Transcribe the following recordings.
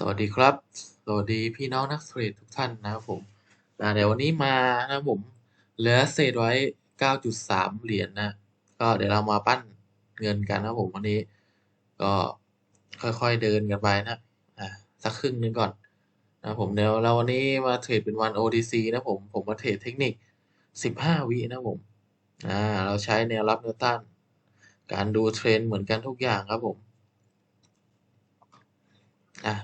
สวัสดีครับ สวัสดีพี่น้องนักเทรดทุกท่านนะครับผมเดี๋ยววันนี้มานะผมเหลือเศษไว้ 9.3 เหรียญนะก็เดี๋ยวเรามาปั้นเงินกันนะผมวันนี้ ก็ค่อยๆเดินกันไปนะอ่าสักครึ่งนึงก่อนนะผมเดี๋ยวเราวันนี้มาเทรดเป็นวัน OTC นะผมผมมาเทรดเทคนิค 15 วินะผมอ่าเราใช้แนวรับแนวต้าน การดูเทรนด์เหมือนกันทุกอย่างครับผมอะ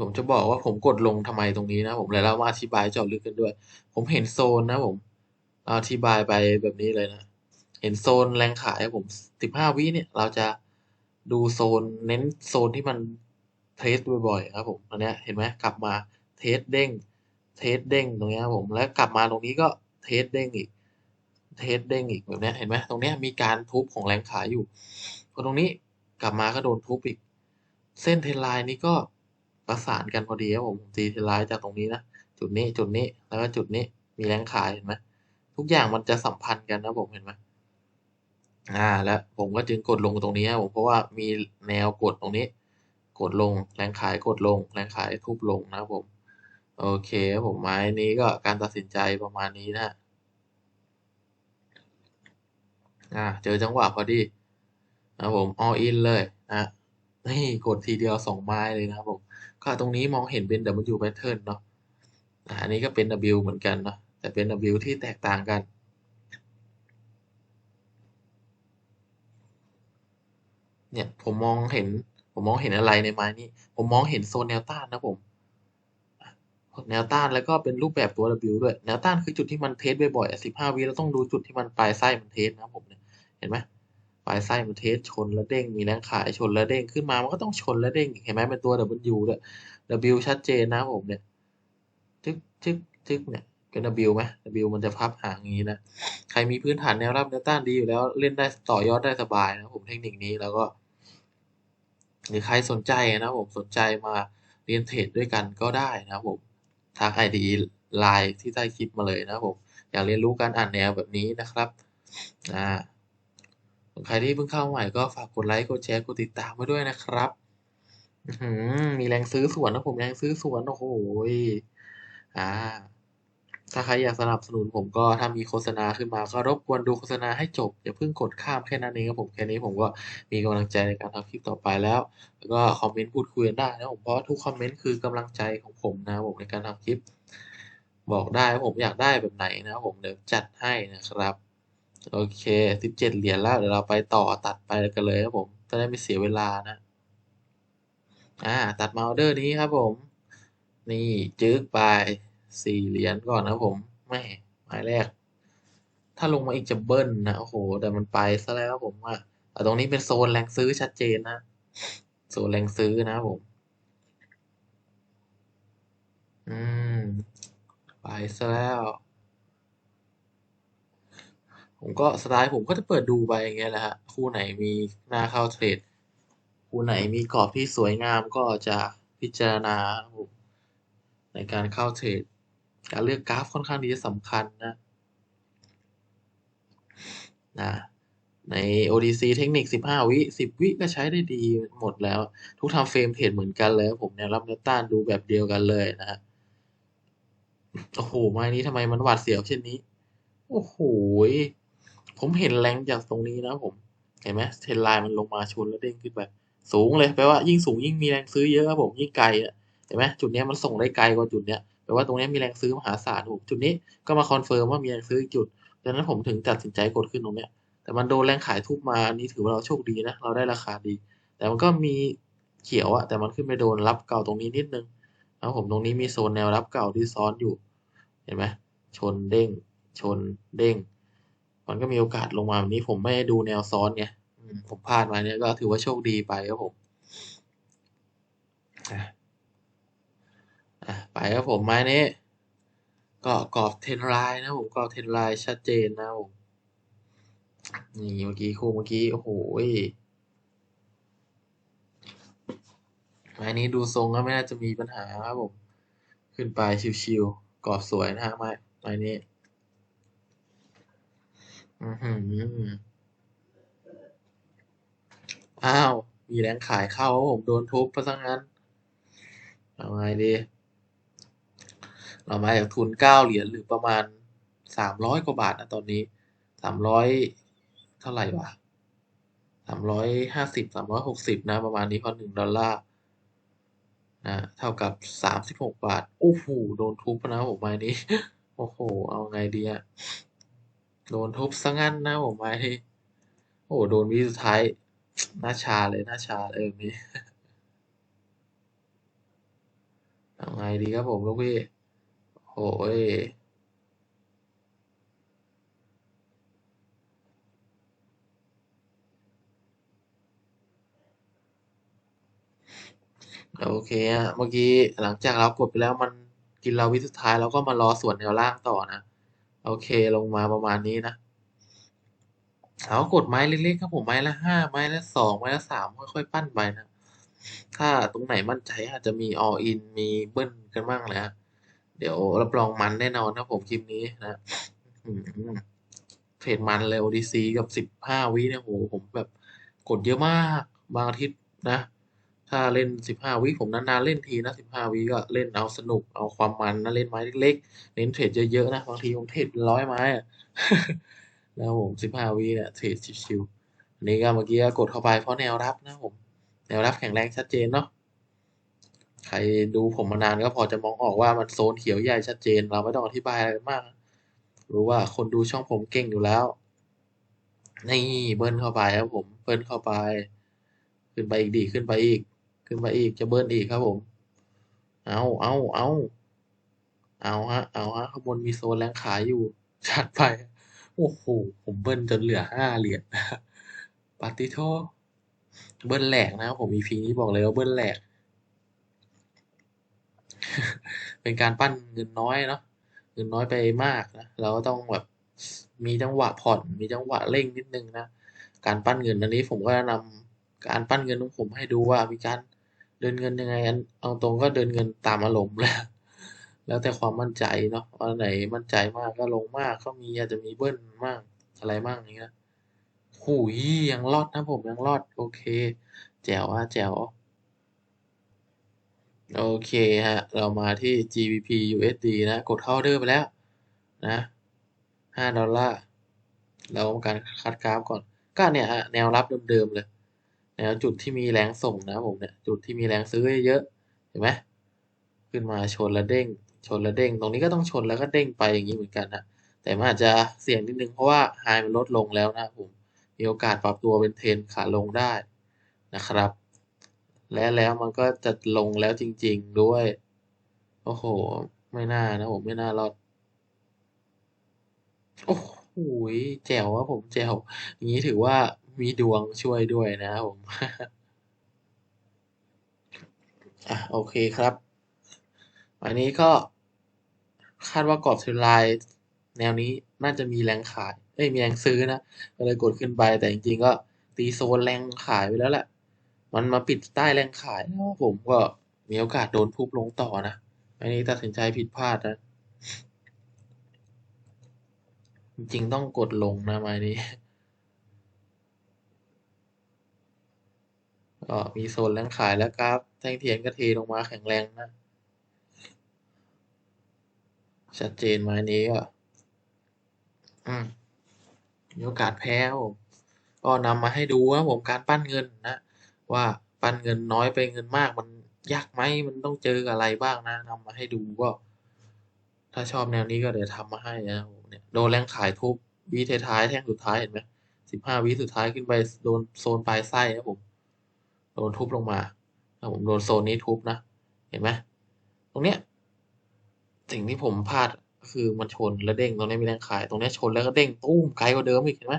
ผมจะบอกว่าผมกดลงทำไมตรงนี้นะผมแล้วเรามาอธิบายเจาะลึกกันด้วย ผมเห็นโซนนะผมอธิบายไปแบบนี้เลยนะ เห็นโซนแรงขายผมสิบห้าวิเนี่ย เราจะดูโซนเน้นโซนที่มันเทสบ่อยๆครับผมอันเนี้ยเห็นไหมกลับมาเทสเด้งเทสเด้งตรงเนี้ยครับผมแล้วกลับมาตรงนี้ก็เทสเด้งอีก เทสเด้งอีกแบบเนี้ยเห็นไหมตรงเนี้ยมีการทุบของแรงขายอยู่พอตรงนี้กลับมาก็โดนทุบอีก เส้นเทรนไลน์นี้ก็ ประสานกันพอดีครับผมตีเทรนไลน์จากตรงนี้นะจุดนี้จุดนี้แล้วก็จุดนี้มีแรงขายเห็นไหมทุกอย่างมันจะสัมพันธ์กันนะผมเห็นไหมอ่า แล้วผมก็จึงกดลงตรงนี้ครับผมเพราะว่ามีแนวกดตรงนี้ กดลงแรงขายกดลง แรงขายทุบลงนะครับผม โอเคครับผมไม้นี้ก็การตัดสินใจประมาณนี้นะอ่าเจอจังหวะพอดีนะผม all in เลยนะ นี่กดทีเดียวสองไม้เลยนะครับผม ก็ตรงนี้มองเห็นเป็น W pattern เนาะอันนี้ก็เป็น W เหมือนกันเนาะแต่เป็น W ที่แตกต่างกันเนี่ยผมมองเห็น ผมมองเห็นอะไรในไม้นี้ ผมมองเห็นโซนแนวต้านนะผมแนวต้านแล้วก็เป็นรูปแบบตัว W ด้วย แนวต้านคือจุดที่มันเทสบ่อยๆสิบห้าวิเราต้องดูจุดที่มันปลายไส้มันเทสนะผมเนี่ยเห็นไหม ลายไส้มันเทสชนแล้วเด้งมีแรงขายชนแล้วเด้งขึ้นมามันก็ต้องชนแล้วเด้งเห็นไหมเป็นตัว W ด้วย W ชัดเจนนะผมเนี่ยจึ๊กจึ๊กจึ๊กเนี่ยเป็น W ไหม W มันจะพับหางอย่างนี้นะ ใครมีพื้นฐานแนวรับแนวต้านดีอยู่แล้วเล่นได้ต่อยอดได้สบายนะผมเทคนิคนี้แล้วก็ หรือใครสนใจนะผมสนใจมาเรียนเทรดด้วยกันก็ได้นะผมทางไอดีไลน์ที่ใต้คลิปมาเลยนะผม อยากเรียนรู้การอ่านแนวแบบนี้นะครับ อ่า ใครที่เพิ่งเข้าใหม่ก็ฝากกดไลค์กดแชร์กดติดตามไว้ด้วยนะครับมีแรงซื้อสวนนะผมแรงซื้อสวนโอ้โหยอ่า ถ้าใครอยากสนับสนุนผมก็ถ้ามีโฆษณาขึ้นมาก็รบกวนดูโฆษณาให้จบ อย่าเพิ่งกดข้ามแค่นั้นเองครับผมแค่นี้ผมก็มีกำลังใจในการทำคลิปต่อไปแล้ว แล้วก็คอมเมนต์พูดคุยกันได้นะผมเพราะทุกคอมเมนต์คือกำลังใจของผมนะบผมในการทำคลิป บอกได้ว่าผมอยากได้แบบไหนนะผมเดี๋ยวจัดให้นะครับ โอเคสิบเจ็ดเหรียญแล้วเดี๋ยวเราไปต่อตัดไปกันเลยครับผมจะได้ไม่เสียเวลานะ อ่า ตัดมาออเดอร์นี้ครับผม นี่จึ๊กไปสี่เหรียญก่อนนะผมแม่หมายแรก ถ้าลงมาอีกจะเบิ้ลนะโอ้โห แต่มันไปซะแล้วครับผมว่าแต่ตรงนี้เป็นโซนแรงซื้อชัดเจนนะ โซนแรงซื้อนะผม อืม ไปซะแล้ว ผมก็สไตล์ผมก็จะเปิดดูไปอย่างเงี้ยแหละฮะคู่ไหนมีหน้าเข้าเทรดคู่ไหนมีกรอบที่สวยงามก็จะพิจารณาในการเข้าเทรดการเลือกกราฟค่อนข้างที่จะสำคัญนะนะใน ODC เทคนิค 15 วิ 10 วิก็ใช้ได้ดีหมดแล้ว ทุกทำเฟรมเทรดเหมือนกันเลย ผมแนวรับแนวต้านดูแบบเดียวกันเลยนะฮะ โอ้โหไม้นี้ทำไมมันหวาดเสียวเช่นนี้ โอ้โห ผมเห็นแรงจากตรงนี้นะผม เห็นไหมเทรนไลน์มันลงมาชนแล้วเด้งขึ้นไป สูงเลยแปลว่ายิ่งสูงยิ่งมีแรงซื้อเยอะครับผมยิ่งไกลอะเห็นไหมจุดนี้มันส่งได้ไกลกว่าจุดเนี้ยแปลว่าตรงนี้มีแรงซื้อมหาศาลผมจุดนี้ก็มาคอนเฟิร์มว่ามีแรงซื้ออีกจุดดังนั้นผมถึงตัดสินใจกดขึ้นตรงเนี้ยแต่มันโดนแรงขายทุบมาอันนี้ถือว่าเราโชคดีนะเราได้ราคาดี แต่มันก็มีเขียวอะแต่มันขึ้นไปโดนรับเก่าตรงนี้นิดนึงแล้วผมตรงนี้มีโซนแนวรับเก่าที่ซ้อนอยู่ เห็นไหมชนเด้ง ชนเด้ง มันก็มีโอกาสลงมาแบบนี้ผมไม่ได้ดูแนวซ้อนไงอืมผมพลาดมาเนี่ยก็ถือว่าโชคดีไปครับผมอะอะไปครับผมไม้นี้ก็กรอบเทรนไลน์นะผมกรอบเทรนไลน์ชัดเจนนะผมนี่เมื่อกี้คู่เมื่อกี้โอ้โหยไม้นี้ดูทรงก็ไม่น่าจะมีปัญหาครับผม ขึ้นไปชิวๆกรอบสวยนะฮะไม้ไม้นี้ อืมอ้าว มีแรงขายเข้าผมโดนทุบไปซะงั้น เอาไงดี เรามาจากทุนเก้าเหรียญหรือประมาณสามร้อยกว่าบาทนะตอนนี้สามร้อยเท่าไหร่วะสามร้อยห้าสิบสามร้อยหกสิบนะ ประมาณนี้พอหนึ่งดอลลาร์นะเท่ากับสามสิบหกบาท โอ้โห โดนทุบนะผมไม้นี้ โอ้โห เอาไงดีอะ โดนทุบซะงั้นนะผมไม้โอ้โหโดนวิสุดท้ายหน้าชาเลยหน้าชาเลยแบบนี้เอาไงดีครับผมลูกพี่โอ้ยโอเคฮะเมื่อกี้หลังจากเรากดไปแล้วมันกินเราวิสุดท้ายเราก็มารอส่วนแนวล่างต่อนะ โอเคลงมาประมาณนี้นะ เอากดไม้เล็กๆครับผมไม้ละห้าไม้ละสองไม้ละสามค่อยๆปั้นไปนะ ถ้าตรงไหนมั่นใจอาจจะมี all in มีเบิ้ลกันบ้างแหละเดี๋ยวรับรองมันแน่นอนนะผมคลิปนี้นะเทรดมันเลย ODC กับสิบห้าวิเนี่ยโหผมแบบกดเยอะมาก บางอาทิตย์นะ ถ้าเล่นสิบห้าวิผมนานๆเล่นทีนะสิบห้าวิก็เล่นเอาสนุกเอาความมันนะเล่นไม้เล็กๆ เน้นเทรดเยอะๆนะบางทีผมเทรดร้อยไม้อะนะครับผมสิบห้าวิเนี่ยเทรดชิวๆอันนี้ก็เมื่อกี้ก็กดเข้าไปเพราะแนวรับนะผมแนวรับแข็งแรงชัดเจนเนาะใครดูผมมานานก็พอจะมองออกว่ามันโซนเขียวใหญ่ชัดเจน เราไม่ต้องอธิบายอะไรมาก รู้ว่าคนดูช่องผมเก่งอยู่แล้วนี่เบิ้ลเข้าไปครับผมเบิ้ลเข้าไป ขึ้นไปอีกดีขึ้นไปอีก ขึ้นไปอีกจะเบิ้ลอีกครับผม เอาเอาเอาเอาฮะ เอาฮะข้างบนมีโซนแรงขายอยู่ชัดไป โอ้โห ผมเบิ้ลจนเหลือห้าเหรียญปาติโทเบิ้ลแหลกนะครับผม EP นี้บอกเลยว่าเบิ้ลแหลก เป็นการปั้นเงินน้อยเนาะเงินน้อยไปมากนะ เราก็ต้องแบบมีจังหวะผ่อน มีจังหวะเร่งนิดนึงนะ การปั้นเงินอันนี้ผมก็จะนำการปั้นเงินของผมให้ดูว่ามีการ เดินเงินยังไงอันเอาตรงก็เดินเงินตามอารมณ์แล้ว แล้วแต่ความมั่นใจเนาะอันไหนมั่นใจมากก็ลงมากก็มีอาจจะมีเบิ้ลมากอะไรมากอย่างเงี้ยหูยยังรอดนะผมยังรอดโอเค แจ๋วอะแจ๋วโอเคฮะ เรามาที่ GBP USD นะ กดเข้าเดอร์ไปแล้วนะห้าดอลลาร์ เราทำการคัดกราฟก่อน ก็เนี่ยฮะ แนวรับเดิมๆเลย แนวจุดที่มีแรงส่งนะผมเนี่ยจุดที่มีแรงซื้อเยอะเห็นไหมขึ้นมาชนแล้วเด้ง ชนแล้วเด้ง ตรงนี้ก็ต้องชนแล้วก็เด้งไปอย่างนี้เหมือนกันนะแต่มันอาจจะเสี่ยงนิดนึงเพราะว่าไฮมันลดลงแล้วนะผมมีโอกาสปรับตัวเป็นเทรนขาลงได้นะครับ และแล้วมันก็จะลงแล้วจริง ๆด้วย โอ้โห ไม่น่านะผมไม่น่ารอดโอ้โหแจ๋วอะผมแจ๋วอย่างนี้ถือว่า มีดวงช่วยด้วยนะครับผมอะโอเคครับ วันนี้ก็คาดว่ากรอบเทรนไลน์แนวนี้น่าจะมีแรงขายเอ้ยมีแรงซื้อนะก็เลยกดขึ้นไปแต่จริงๆก็ตีโซนแรงขายไปแล้วแหละ มันมาปิดใต้แรงขายแล้วผมก็มีโอกาสโดนทุบลงต่อนะอันนี้ตัดสินใจผิดพลาดนะจริงต้องกดลงนะไม้นี้ ก็มีโซนแรงขายแล้วครับแท่งเทียนก็เทลงมาแข็งแรงนะ ชัดเจนไม้นี้ก็อืมมีโอกาสแพ้ผมก็นำมาให้ดูนะผมการปั้นเงินนะ ว่าปั้นเงินน้อยไปเงินมากมันยากไหมมันต้องเจออะไรบ้างนะนำมาให้ดูก็ ถ้าชอบแนวนี้ก็เดี๋ยวทำมาให้นะผมเนี่ยโดนแรงขายทุบวิท้ายแท่งสุดท้ายเห็นไหมสิบห้าวิสุดท้ายขึ้นไปโดนโซนปลายไส้นะผม ดนทุบลงมานะผมโดนโซนนี้ทุบนะ เห็นไหมตรงเนี้ยสิ่งที่ผมพลาดก็คือมันชนแล้วเด้งตรงนี้มีแรงขาย ตรงนี้ชนแล้วก็เด้งตุ้มไกลกว่าเดิมอีกเห็นไหม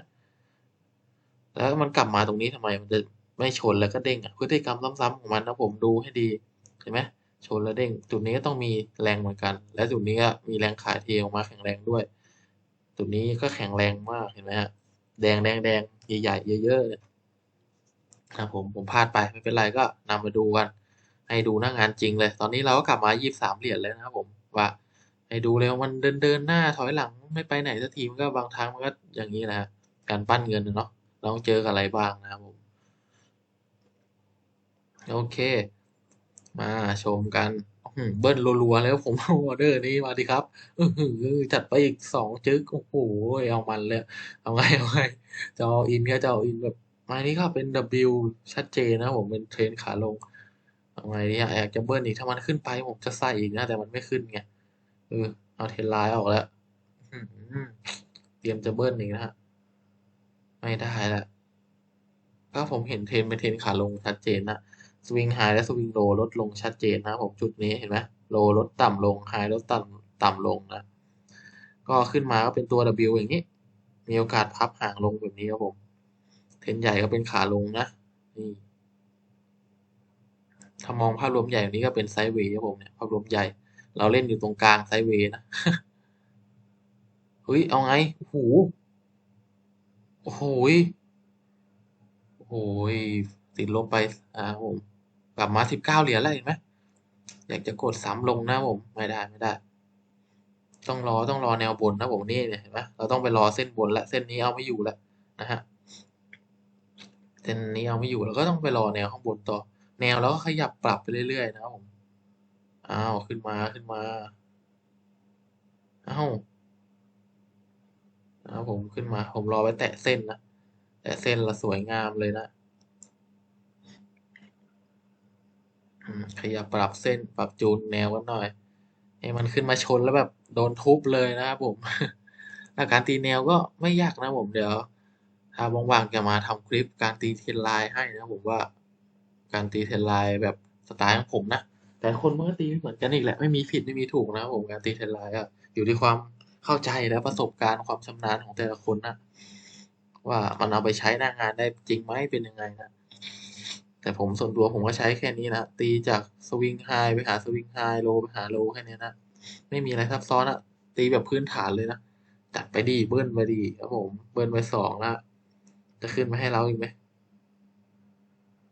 แล้วมันกลับมาตรงนี้ทำไมมันจะไม่ชนแล้วก็เด้งอะพฤติกรรมซ้ำๆของมันนะผมดูให้ดีเห็นไหมชนแล้วเด้ง จุดนี้ก็ต้องมีแรงเหมือนกัน และจุดนี้ก็มีแรงขายเทออกมาแข็งแรงด้วย จุดนี้ก็แข็งแรงมากเห็นไหมฮะแดงแดงแดงใหญ่ๆเยอะๆ เลยนะผมผมพลาดไปไม่เป็นไรก็นำมาดูกัน ให้ดูหน้างานจริงเลย ตอนนี้เราก็กลับมายี่สามเหรียญแล้วนะครับผมว่าให้ดูเลยมันเดินเดินหน้าถอยหลังไม่ไปไหนสักทีมันก็บางทางมันก็อย่างนี้นะการปั้นเงินเนาะเราเจอกับอะไรบ้างนะครับผมโอเค มาชมกันเบิ้ลรัวๆแล้วผมเอาออเดอร์นี้มาดิครับจัดไปอีกสองจึ๊กโอ้โหเอามันเลยเอาไงเอาไงจะเอาอินก็จะเอาอินแบบ ไม้นี้ก็เป็น W ชัดเจนนะผมเป็นเทรนขาลงเอาไงเนี่ยอยากจะเบิ้ลอีกถ้ามันขึ้นไปผมจะใส่อีกนะแต่มันไม่ขึ้นไงเออเอาเทรนไลน์ออกแล้วเตรียมจะเบิ้ลอีกนะฮะไม่ได้ละก็ผมเห็นเทรนเป็นเทรนขาลงชัดเจนนะสวิงไฮและสวิงโลลดลงชัดเจนนะผมจุดนี้เห็นไหมโลลดต่ำลงไฮลดต่ำต่ำลงนะ ก็ขึ้นมาก็เป็นตัว W อย่างนี้ มีโอกาสพับห่างลงแบบนี้ครับผม เทรนใหญ่ก็เป็นขาลงนะนี่ถ้ามองภาพรวมใหญ่นี้ก็เป็นไซด์เวย์ครับผมเนี่ยภาพรวมใหญ่ เราเล่นอยู่ตรงกลางไซด์เวย์นะเฮ้ยเอาไงโอ้โหโอ้โหโอ้โหยติดลบไปอ่าผมกลับมาสิบเก้าเหรียญแล้วเห็นไหมอยากจะกดซ้ำลงนะผมไม่ได้ไม่ได้ ต้องรอต้องรอแนวบนนะผมนี่เนี่ยเห็นไหมเราต้องไปรอเส้นบนและเส้นนี้เอาไม่อยู่แล้วนะฮะ เส้นนี้เอาไม่อยู่เราก็ต้องไปรอแนวข้างบนต่อ แนวแล้วก็ขยับปรับไปเรื่อยๆนะครับผมอ้าวขึ้นมาขึ้นมาอ้าวนะครับผมขึ้นมา ผมรอไว้แตะเส้นนะแตะเส้นละสวยงามเลยนะขยับปรับเส้นปรับจูนแนวกันหน่อยให้มันขึ้นมาชนแล้วแบบโดนทุบเลยนะครับผม อาการตีแนวก็ไม่ยากนะผมเดี๋ยว ถ้าว่างๆจะมาทำคลิปการตีเทนไลน์ให้นะผมว่าการตีเทนไลน์แบบสไตล์ของผมนะ แต่คนมันก็ตีไม่เหมือนกันอีกแหละไม่มีผิดไม่มีถูกนะผมการตีเทนไลน์อะอยู่ที่ความเข้าใจและประสบการณ์ความชำนาญของแต่ละคนนะว่ามันเอาไปใช้หน้างานได้จริงไหมเป็นยังไงนะแต่ผมส่วนตัวผมก็ใช้แค่นี้นะตีจากสวิงไฮไปหาสวิงไฮโลไปหาโลแค่นี้นะไม่มีอะไรซับซ้อนอะตีแบบพื้นฐานเลยนะจัดไปดีเบิ้ลไปดีครับผมเบิ้ลไปสองละ จะขึ้นมาให้เราอีกไหม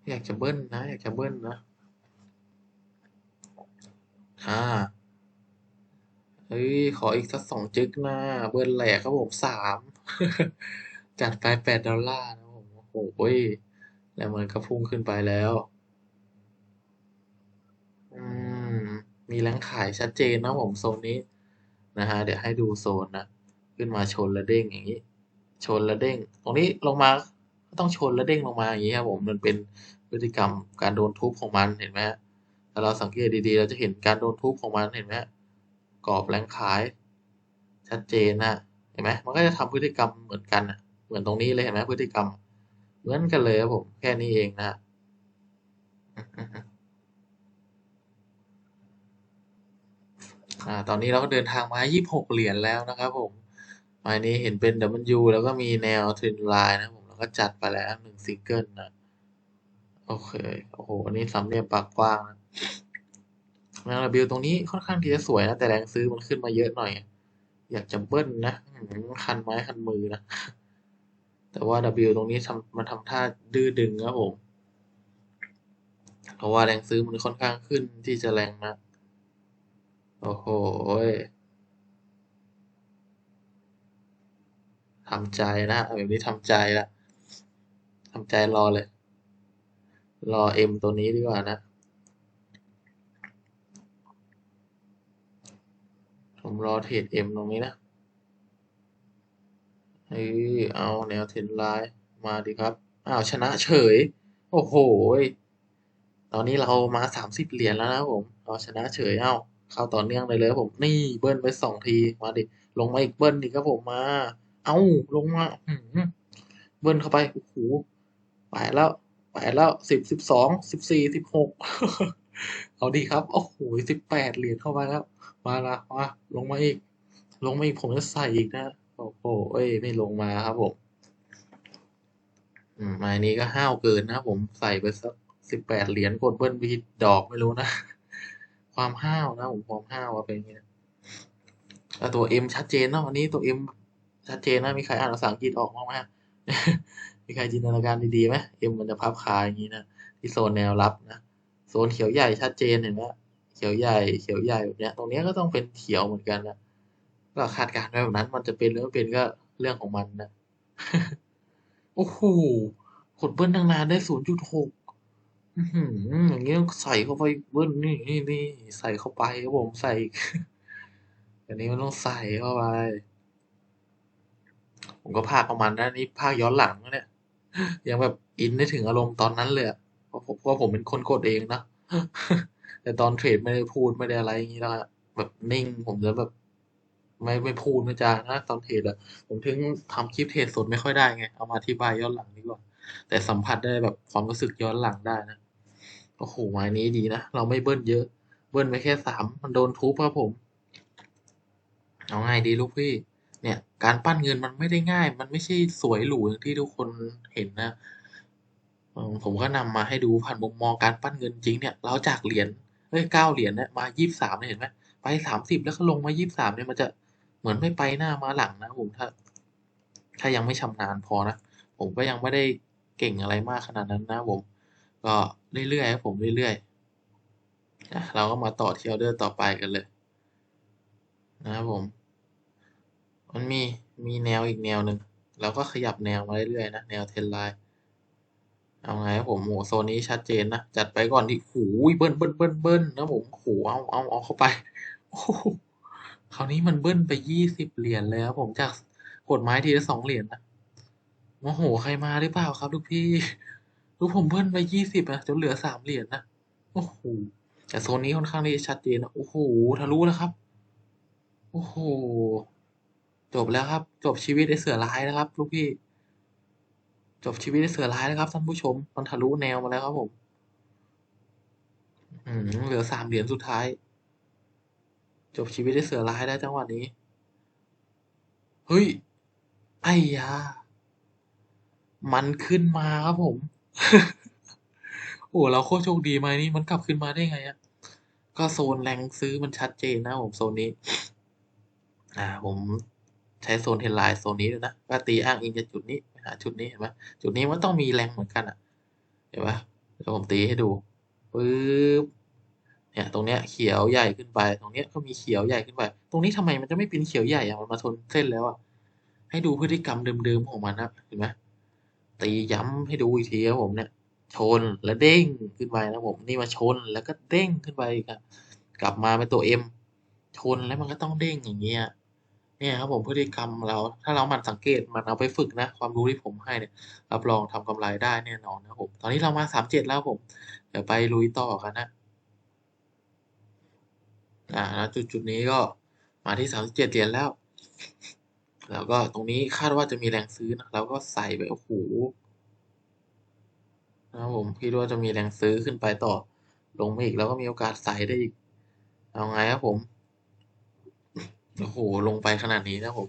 อยากจะเบิ้ลนะ อยากจะเบิ้ลนะอ่าเฮ้ย ขออีกสักสองจึกนะเบิ้ลแหลกครับผมสามจัดไปแปดดอลลาร์นะผมโอ้โหแล้วมันก็พุ่งขึ้นไปแล้ว อืม มีแรงขายชัดเจนนะผมโซนนี้นะฮะ เดี๋ยวให้ดูโซนนะ ขึ้นมาชนแล้วเด้งอย่างนี้ ชนแล้วเด้ง ตรงนี้ลงมาก็ต้องชนแล้วเด้งลงมาอย่างนี้ครับผมมันเป็นพฤติกรรมการโดนทุบของมันเห็นไหมถ้าเราสังเกตดีๆ เราจะเห็นการโดนทุบของมันเห็นไหมกรอบแรงขายชัดเจนนะเห็นไหมมันก็จะทำพฤติกรรมเหมือนกันเหมือนตรงนี้เลยเห็นไหมพฤติกรรม เหมือนกันเลยครับผมแค่นี้เองนะฮะอ่าตอนนี้เราก็เดินทางมา 26 เหรียญแล้วนะครับผม ไม้นี้เห็นเป็น W แล้วก็มีแนว Trend Line นะผมแล้วก็จัดไปแล้วหนึ่งซิงเกิลนะ โอเค โอ้โห อันนี้สามเหลี่ยมปากกว้างนะแนว W ตรงนี้ค่อนข้างที่จะสวยนะ แต่แรงซื้อมันขึ้นมาเยอะหน่อย อยากจะเบิ้ลนะคันไม้คันมือนะ แต่ว่า W ตรงนี้ทำมันทำท่าดื้อดึงครับผมเพราะว่าแรงซื้อมันค่อนข้างขึ้นที่จะแรงนะ โอ้โห ทำใจนะเอาแบบนี้ทำใจละทำใจรอเลย รอ M ตัวนี้ดีกว่านะผมรอเทรด M ตรงนี้นะเฮ้ยเอาแนวเทรนไลน์มาดีครับ อ้าวชนะเฉย โอ้โหตอนนี้เรามาสามสิบเหรียญแล้วนะผมเราชนะเฉยเอ้าเข้าต่อเนื่องเลยเลยผมนี่เบิ้ลไปสองทีมาดิลงมาอีกเบิ้ลอีกครับผมมา เอาลงมาอืเบิ้ลเข้าไปโอ้โหไปแล้วไปแล้วสิบสิบสองสิบสี่สิบหกเอาดีครับ โอ้โหสิบแปดเหรียญเข้าไปแล้ว มาละมาลงมาอีก ลงมาอีกผมจะใส่อีกนะ โอ้โหเอ้ย ไม่ลงมาครับผมอืมไม้นี้ก็ห้าวเกินนะผมใส่ไปสักสิบแปดเหรียญกดเบิ้ลไปดอกไม่รู้นะ ความห้าวนะผมความห้าวอะเป็นอย่างนี้นะแล้วตัว M ชัดเจนเนาะวันนี้ตัว M ชัดเจนนะมีใครอ่านภาษาอังกฤษออกบ้างไหมฮะมีใครจินตนาการดีๆไหม M มันจะพับคาอย่างนี้นะที่โซนแนวรับนะโซนเขียวใหญ่ชัดเจนเห็นไหมเขียวใหญ่เขียวใหญ่แบบเนี้ย ตรงเนี้ยก็ต้องเป็นเขียวเหมือนกันนะก็คาดการณ์ไว้แบบนั้น มันจะเป็นหรือไม่เป็นก็เรื่องของมันนะโอ้โหกดเบิ้ลตั้งนานได้ศูนย์จุดหกอื้อย่างนี้ต้องใส่เข้าไปเบิ้ลนี่นี่นี่ใส่เข้าไปครับผมใส่อันนี้มันต้องใส่เข้าไป ผมก็พากประมาณนั้นนี่พากย้อนหลังเนี่ย ยังแบบอินได้ถึงอารมณ์ตอนนั้นเลยเพราะผมเพราะผมเป็นคนกดเองนะแต่ตอนเทรดไม่ได้พูดไม่ได้อะไรอย่างนี้แล้วแบบนิ่งผมจะแบบ ไม่ไม่พูดไม่จานะตอนเทรดอะผมถึงทำคลิปเทรดสดไม่ค่อยได้ไงเอามาอธิบายย้อนหลังดีกว่า แต่สัมผัสได้แบบความรู้สึกย้อนหลังได้นะโอ้โหไม้นี้ดีนะเราไม่เบิ้ลเยอะ เบิ้ลไปแค่สามมันโดนทุบครับผม เอาไงดีลูกพี่ เนี่ย การปั้นเงินมันไม่ได้ง่าย มันไม่ใช่สวยหรูอย่างที่ทุกคนเห็นนะ ผมก็นำมาให้ดูผ่านมุมมองการปั้นเงินจริงเนี่ย เราจากเหรียญเอ้ยเก้าเหรียญเนี่ยมายี่สิบสามเนี่ยเห็นไหมไปสามสิบแล้วก็ลงมายี่สิบสามเนี่ยมันจะเหมือนไม่ไปหน้ามาหลังนะผมถ้า ถ้ายังไม่ชำนาญพอนะ ผมก็ยังไม่ได้เก่งอะไรมากขนาดนั้นนะผม ก็เรื่อยๆครับผมเรื่อยๆเราก็มาต่อเที่ออเดอร์ต่อไปกันเลย นะครับผม มันมีมีแนวอีกแนวหนึ่งเราก็ขยับแนวมาเรื่อยๆนะแนวเทรนไลน์เอาไงครับผมโหโซนนี้ชัดเจนนะ จัดไปก่อนที่หูยเบิ้ลเบิ้ลเบิ้ลเบิ้ลนะผมโหเอาเอาเอาเข้าไปโอ้โหคราวนี้มันเบิ้ลไปยี่สิบเหรียญเลยครับผมจากกดไม้ทีละสองเหรียญนะโมโหใครมาหรือเปล่าครับลูกพี่ลูกผมเบิ้ลไปยี่สิบอะจนเหลือสามเหรียญนะโอ้โหแต่โซนนี้ค่อนข้างที่จะชัดเจนนะโอ้โหทะลุแล้วครับ โอ้โห จบแล้วครับ จบชีวิตไอ้เสือร้ายนะครับลูกพี่ จบชีวิตไอ้เสือร้ายแล้วครับท่านผู้ชมมันทะลุแนวมาแล้วครับผมอืมเหลือสามเหรียญสุดท้าย จบชีวิตไอ้เสือร้ายได้จังหวะนี้เฮ้ยไอ้ยา มันขึ้นมาครับผม โอ้เราโคตรโชคดีไหมนี่มันกลับขึ้นมาได้ไงอะก็โซนแรงซื้อมันชัดเจนนะผมโซนนี้ อ่าผม ใช้โซนเทนไลน์โซนนี้ด้วยนะก็ตีอ้างอิงจากจุดนี้ไปหาจุดนี้เห็นไหมจุดนี้มันต้องมีแรงเหมือนกันอะเห็นปะเดี๋ยวผมตีให้ดูปึ๊บเนี่ยตรงเนี้ยเขียวใหญ่ขึ้นไป ตรงเนี้ยก็มีเขียวใหญ่ขึ้นไป ตรงนี้ทำไมมันจะไม่เป็นเขียวใหญ่อะมันมาชนเส้นแล้วอะให้ดูพฤติกรรมเดิมๆของมันนะเห็นไหมตีย้ำให้ดูอีกทีครับผมเนี่ยชนแล้วเด้งขึ้นไปนะผมนี่มาชนแล้วก็เด้งขึ้นไปอีกอะกลับมาเป็นตัวเอ็มชนแล้วมันก็ต้องเด้งอย่างเงี้ย เนี่ยครับผมพฤติกรรมเราถ้าเรามันสังเกตมันเอาไปฝึกนะ ความรู้ที่ผมให้เนี่ยรับรองทำกำไรได้แน่นอนนะครับผมตอนนี้เรามาสามเจ็ดแล้วผม เดี๋ยวไปลุยต่อกันนะอ่าแล้วจุดจุดนี้ก็มาที่สามสิบเจ็ดเหรียญแล้ว แล้วก็ตรงนี้คาดว่าจะมีแรงซื้อนะเราก็ใส่ไปโอ้โหนะครับผมคิดว่าจะมีแรงซื้อขึ้นไปต่อ ลงมาอีกแล้วก็มีโอกาสใส่ได้อีก เอาไงครับผม โอ้โห ลงไปขนาดนี้นะผม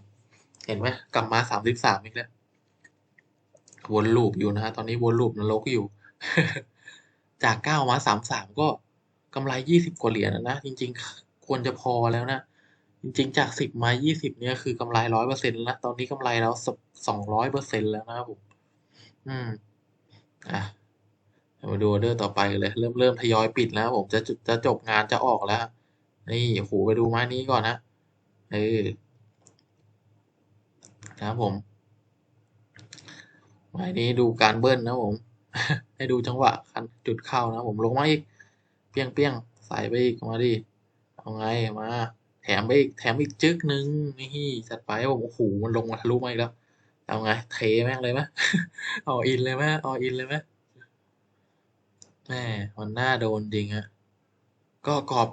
เห็นไหมกลับมาสามสิบสามอีกแล้ว วนลูปอยู่นะฮะ ตอนนี้วนลูปนรกอยู่ จากเก้ามาสามสามก็กำไรยี่สิบกว่าเหรียญนะ จริง ๆ ควรจะพอแล้วนะ จริง ๆ จากสิบมายี่สิบเนี่ยคือกำไรร้อยเปอร์เซ็นต์แล้ว ตอนนี้กำไรแล้วสองร้อยเปอร์เซ็นต์แล้วนะครับผม อืม อะมาดูออเดอร์ต่อไปเลย เริ่มเริ่มทยอยปิดแล้วผมจะจะจบงานจะออกแล้ว นี่โหไปดูไม้นี้ก่อนนะ เออครับผมไม้นี้ดูการเบิ้ลนะผม ให้ดูจังหวะคันจุดเข้านะผมลงมาอีก เปี้ยงเปี้ยงใส่ไปอีกมาดิเอาไงมา แถมไปอีกแถมอีกจึ๊กหนึ่งนี่จัดไปผมโอ้โหมันลงมาทะลุมาอีกแล้วเอาไงเทแม่งเลยไหมเอาอินเลยไหมเอาอินเลยไหมแม่มันน่าโดนจริงอะก็กรอบ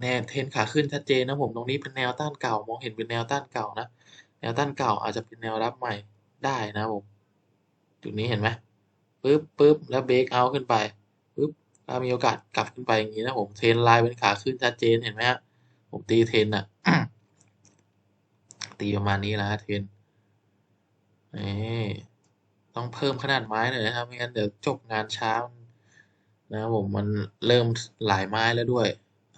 แนวเทรนขาขึ้นชัดเจนนะผมตรงนี้เป็นแนวต้านเก่ามองเห็นเป็นแนวต้านเก่านะแนวต้านเก่าอาจจะเป็นแนวรับใหม่ได้นะผมจุดนี้เห็นไหมปึ๊บปึ๊บแล้วเบรกเอาขึ้นไปปึ๊บถ้ามีโอกาสกลับขึ้นไปอย่างนี้นะผมเทรนไลน์เป็นขาขึ้นชัดเจนเห็นไหมฮะผมตีเทรนอะตีประมาณนี้แล้วเทรนนี่ต้องเพิ่มขนาดไม้หน่อยนะครับไม่งั้นเดี๋ยวจบงานช้านะผมมันเริ่มหลายไม้แล้วด้วย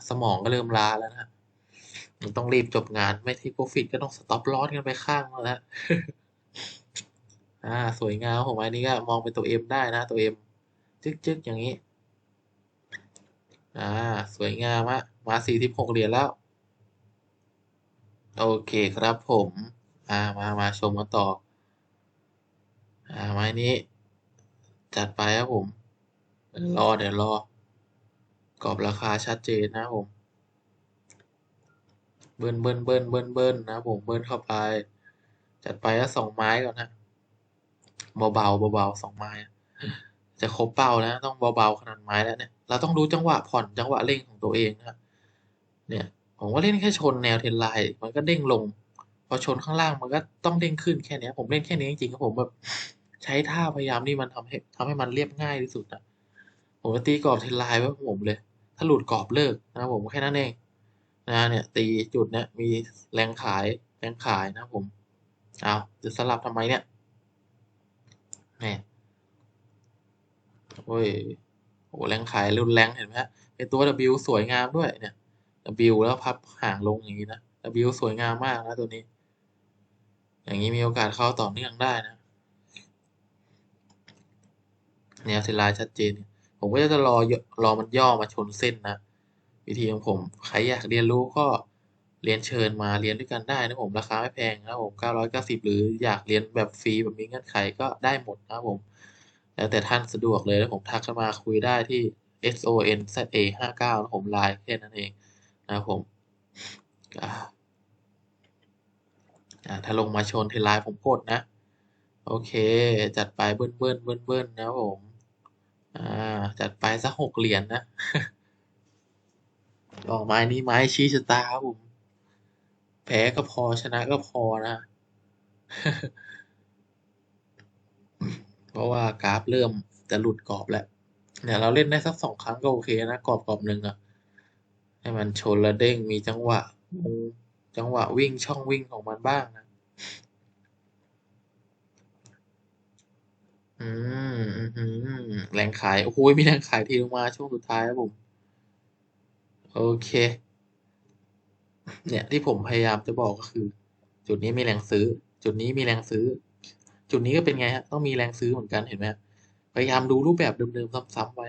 สมองก็เริ่มล้าแล้วนะมันต้องรีบจบงานไม่ที่โปรฟิตก็ต้องสต็อปลอสกันไปข้างแล้วอ่า สวยงามของไม้นี้ก็มองเป็นตัวเอ็มได้นะ ตัวเอ็มจึ๊กจึ๊กอย่างนี้ อ่า สวยงามอะมาสี่สิบหกเหรียญแล้ว โอเคครับผม อ่ามามาชมกันต่อ อ่าไม้นี้ จัดไปครับผม รอเดี๋ยวรอ กรอบราคาชัดเจนนะผม เบิ้ลเบิ้ลเบิ้ลเบิ้ลเบิ้ลนะผมเบิ้ลเข้าไป จัดไปแล้วสองไม้ก่อนนะเบาๆเบาๆสองไม้ จะครบเป้าแล้วต้องเบาๆขนาดไม้แล้วเนี่ยเราต้องรู้จังหวะผ่อนจังหวะเร่งของตัวเองนะเนี่ยผมก็เล่นแค่ชนแนวเทรนไลน์มันก็เด้งลง พอชนข้างล่างมันก็ต้องเด้งขึ้นแค่นี้ผมเล่นแค่นี้จริงๆครับผมแบบใช้ท่าพยายามที่มันทำให้ทำให้มันเรียบง่ายที่สุดอะผมตีกรอบเทรนไลน์ไว้ผมเลย ถ้าหลุดกรอบเลิกนะครับผมแค่นั้นเองนะเนี่ยตีจุดเนี้ยมีแรงขายแรงขายนะครับผมอ้าวจะสลับทำไมเนี่ยแหมโอ้ยโอ้แรงขายรุนแรงเห็นไหมครับเป็นตัว W สวยงามด้วยเนี่ย W แล้วพับห่างลงอย่างงี้นะ W สวยงามมากนะตัวนี้ อย่างงี้มีโอกาสเข้าต่อเนื่องได้นะแนวเทรนไลน์ชัดเจน ผมก็จะรอรอมันย่อมาชนเส้นนะ วิธีของผม ใครอยากเรียนรู้ก็เรียนเชิญมาเรียนด้วยกันได้นะผมราคาไม่แพงนะครับผม990 หรืออยากเรียนแบบฟรีแบบมีเงื่อนไขก็ได้หมดนะผม แล้วแต่ท่านสะดวกเลยแล้วผมทักเข้ามาคุยได้ที่ SONZA59 นะผม LINE แค่นั้นเองนะผมถ้าลงมาชนทรนไลน์ผมกดนะ โอเค จัดไปเบิ้ลๆเบิ้ลๆนะครับผมอา จัดไปสัก6เหรียญนะก็ไม้นี้ไม้ชี้ชะตาครับผมแพ้ก็พอชนะก็พอนะ เพราะว่ากราฟเริ่มจะหลุดกรอบแล้วเนี่ยเราเล่นได้สัก2ครั้งก็โอเคนะกรอบกรอบหนึ่งอะให้มันชนแล้วเด้งมีจังหวะจังหวะวิ่งช่องวิ่งของมันบ้างนะ อืม อื้อฮือแรงขาย โอ้โฮมีแรงขายเทลงมาช่วงสุดท้ายครับผม โอเค เนี่ยที่ผมพยายามจะบอกก็คือ จุดนี้มีแรงซื้อ จุดนี้มีแรงซื้อ จุดนี้ก็เป็นไงครับต้องมีแรงซื้อเหมือนกันเห็นไหมพยายามดูรูปแบบเดิมๆซ้ำๆไว้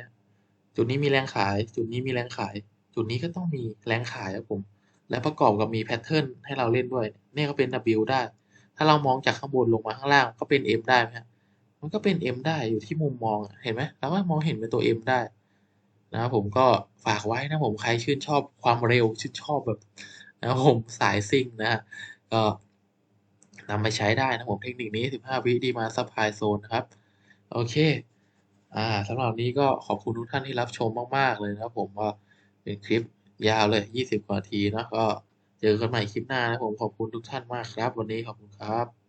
จุดนี้มีแรงขาย จุดนี้มีแรงขาย จุดนี้ก็ต้องมีแรงขายครับผม และประกอบกับมีแพตเทิร์นให้เราเล่นด้วย นี่ก็เป็น W ได้ ถ้าเรามองจากข้างบนลงมาข้างล่างก็เป็น M ได้ไหมครับ มันก็เป็น M ได้อยู่ที่มุมมองเห็นไหมเราก็มองเห็นเป็นตัว M ได้นะครับผมก็ฝากไว้นะผมใครชื่นชอบความเร็วชื่นชอบแบบนะผมสายซิ่งนะก็นำไปใช้ได้นะผมเทคนิคนี้ 15 วิ Demand Supply Zone นะครับ โอเค อ่าสำหรับนี้ก็ขอบคุณทุกท่านที่รับชมมาก ๆ เลยนะครับผมก็เป็นคลิปยาวเลย 20 กว่าทีนะก็เจอกันใหม่คลิปหน้านะผมขอบคุณทุกท่านมากครับ วันนี้ขอบคุณครับ